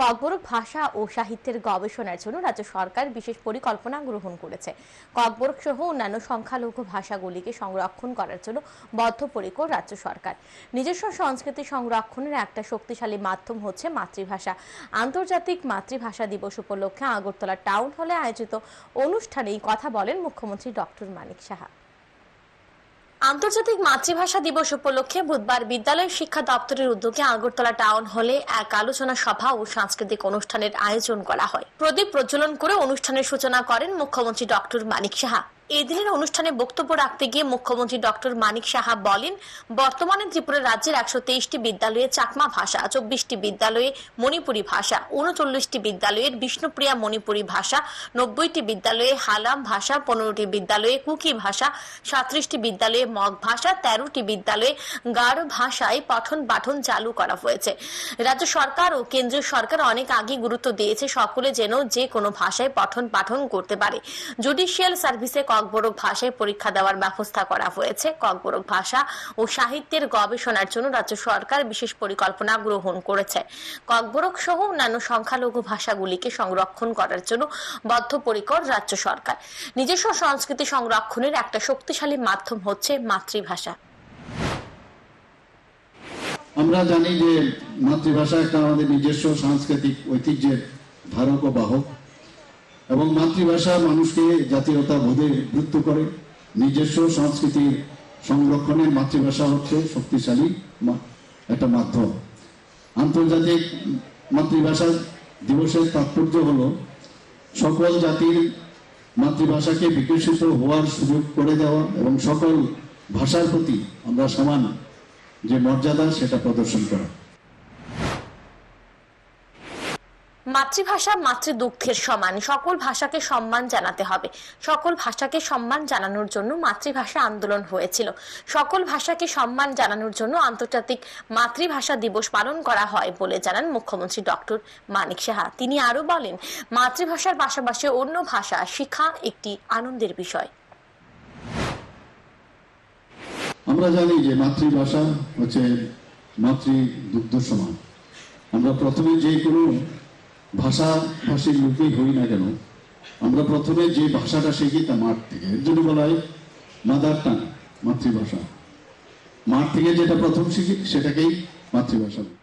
ককবরক ভাষা ও সাহিত্যের গবেষণার জন্য রাজ্য সরকার বিশেষ পরিকল্পনা গ্রহণ করেছে। ককবরক সহ অন্যান্য সংখ্যালঘু ভাষাগুলিকে সংরক্ষণ করার জন্য বদ্ধপরিকর রাজ্য সরকার। নিজস্ব সংস্কৃতি সংরক্ষণের একটা শক্তিশালী মাধ্যম হচ্ছে মাতৃভাষা। আন্তর্জাতিক মাতৃভাষা দিবস উপলক্ষে আগরতলা টাউন হলে আয়োজিত অনুষ্ঠানে এই কথা বলেন মুখ্যমন্ত্রী ডক্টর মানিক সাহা। আন্তর্জাতিক মাতৃভাষা দিবস উপলক্ষে বুধবার বিদ্যালয় শিক্ষা দপ্তরের উদ্যোগে আগরতলা টাউন হলে এক আলোচনা সভা ও সাংস্কৃতিক অনুষ্ঠানের আয়োজন করা হয়। প্রদীপ প্রজ্বলন করে অনুষ্ঠানের সূচনা করেন মুখ্যমন্ত্রী ডক্টর মানিক সাহা। এই দিনের অনুষ্ঠানে বক্তব্য রাখতে গিয়ে মুখ্যমন্ত্রী ডক্টর মানিক সাহা বলেন, বর্তমানে ত্রিপুরা রাজ্যের একশো তেইশটি বিদ্যালয়ে চাকমা ভাষা, চব্বিশটি বিদ্যালয়ে মণিপুরী ভাষা, উনচল্লিশটি বিদ্যালয়ের বিষ্ণুপ্রিয়া মণিপুরী ভাষা, নব্বইটি বিদ্যালয়ে হালাম ভাষা, পনেরোটি বিদ্যালয়ে কুকি ভাষা, সাঁত্রিশটি বিদ্যালয়ে মগ ভাষা, তেরোটি বিদ্যালয়ে গাঢ় ভাষায় পঠন পাঠন চালু করা হয়েছে। রাজ্য সরকার ও কেন্দ্রীয় সরকার অনেক আগে গুরুত্ব দিয়েছে, সকলে যেন যে কোনো ভাষায় পঠন পাঠন করতে পারে। জুডিশিয়াল সার্ভিসে ককবরক ভাষায় পরীক্ষা দেওয়ার ব্যবস্থা করা হয়েছে। ককবরক ভাষা ও সাহিত্যের গবেষণার জন্য রাজ্য সরকার বিশেষ পরিকল্পনা গ্রহণ করেছে। ককবরক সহ অন্যান্য সংখ্যালঘু ভাষাগুলিকে সংরক্ষণ করার জন্য বদ্ধপরিকর রাজ্য সরকার। নিজস্ব সংস্কৃতি সংরক্ষণের একটা শক্তিশালী মাধ্যম হচ্ছে মাতৃভাষা। আমরা জানি যে মাতৃভাষা একটা আমাদের নিজস্ব সাংস্কৃতিক ঐতিহ্যের ধারক ও বাহক। এবং মাতৃভাষা মানুষকে জাতীয়তা বোধে উদ্বুদ্ধ করে। নিজস্ব সংস্কৃতির সংরক্ষণের মাতৃভাষা হচ্ছে শক্তিশালী একটা মাধ্যম। আন্তর্জাতিক মাতৃভাষা দিবসের তাৎপর্য হলো, সকল জাতির মাতৃভাষাকে বিকশিত হওয়ার সুযোগ করে দেওয়া এবং সকল ভাষার প্রতি আমরা সমান যে মর্যাদা, সেটা প্রদর্শন করা। মাতৃভাষা মাতৃ দুঃখের সমান। সকল ভাষাকে সম্মান জানাতে হবে। সকল ভাষাকে সম্মান জানানোর জন্য মাতৃভাষা আন্দোলন হয়েছিল। সকল ভাষাকে সম্মান জানানোর জন্য আন্তর্জাতিক মাতৃভাষা দিবস পালন করা হয় বলে জানান মুখ্যমন্ত্রী ডক্টর মানিক সাহা। তিনি আরও বলেন, মাতৃভাষার পাশাপাশি অন্য ভাষা শেখা একটি আনন্দের বিষয়। আমরা জানি যে মাতৃভাষা হচ্ছে মাতৃ দুগ্ধ সমান। আমরা প্রথমে যে কোনো ভাষা ভাষীর লোকেই হই না কেন? আমরা প্রথমে যে ভাষাটা শিখি তা মাঠ থেকে। এর জন্য বলা হয় মাদার টান মাতৃভাষা। মাঠ থেকে যেটা প্রথম শিখি, সেটাকেই মাতৃভাষা বলে।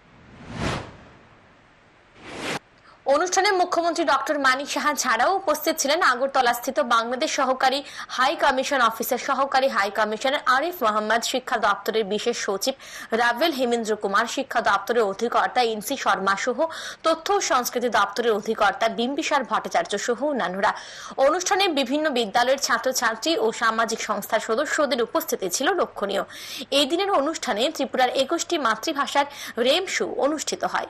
অনুষ্ঠানে মুখ্যমন্ত্রী ডক্টর মানিক সাহা ছাড়াও উপস্থিত ছিলেন আগরতলা স্থিত বাংলাদেশ সহকারী হাই কমিশন অফিসের সহকারী হাই কমিশনার আরিফ মোহাম্মদ, শিক্ষা দপ্তরের বিশেষ সচিব রাভেল হেমেন্দ্র কুমার, শিক্ষা দপ্তরের অধিকর্তা এনসি শর্মা সহ তথ্য ও সংস্কৃতি দপ্তরের অধিকর্তা বিম্বিসার ভট্টাচার্য সহ অন্যান্যরা। অনুষ্ঠানে বিভিন্ন বিদ্যালয়ের ছাত্রছাত্রী ও সামাজিক সংস্থার সদস্যদের উপস্থিতি ছিল লক্ষণীয়। এই দিনের অনুষ্ঠানে ত্রিপুরার একুশটি মাতৃভাষার রেম শো অনুষ্ঠিত হয়।